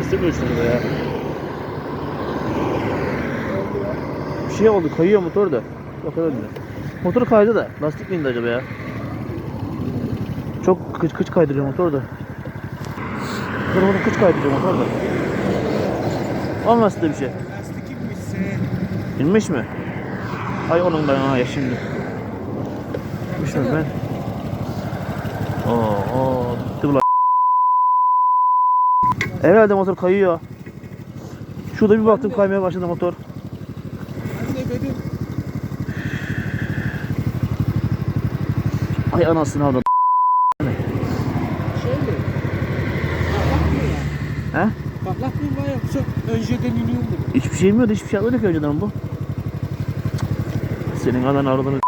Uçtu burada ya? Bir şey oldu kayıyor motor da. Yok öyle? Motor kaydı da. Lastik mi indi acaba ya? Çok kıç kıç kaydırıyor motor da. Motor motor kıç kaydırıyor motor da. Olmaz da bir şey. Lastik. İnmiş mi? Ay onun ha ya şimdi. İnmiş mi ben? Oo, oo Herhalde motor kayıyor. Şurada bir baktım kaymaya başladı motor. Benim Ay anasını avradım. şey mi? Patlak mı ya? He? Patlak mı var yoksa önceden iniyor mu? Hiçbir şey mi yoktu? Hiçbir şey almadı ki önceden bu. Senin anan avradını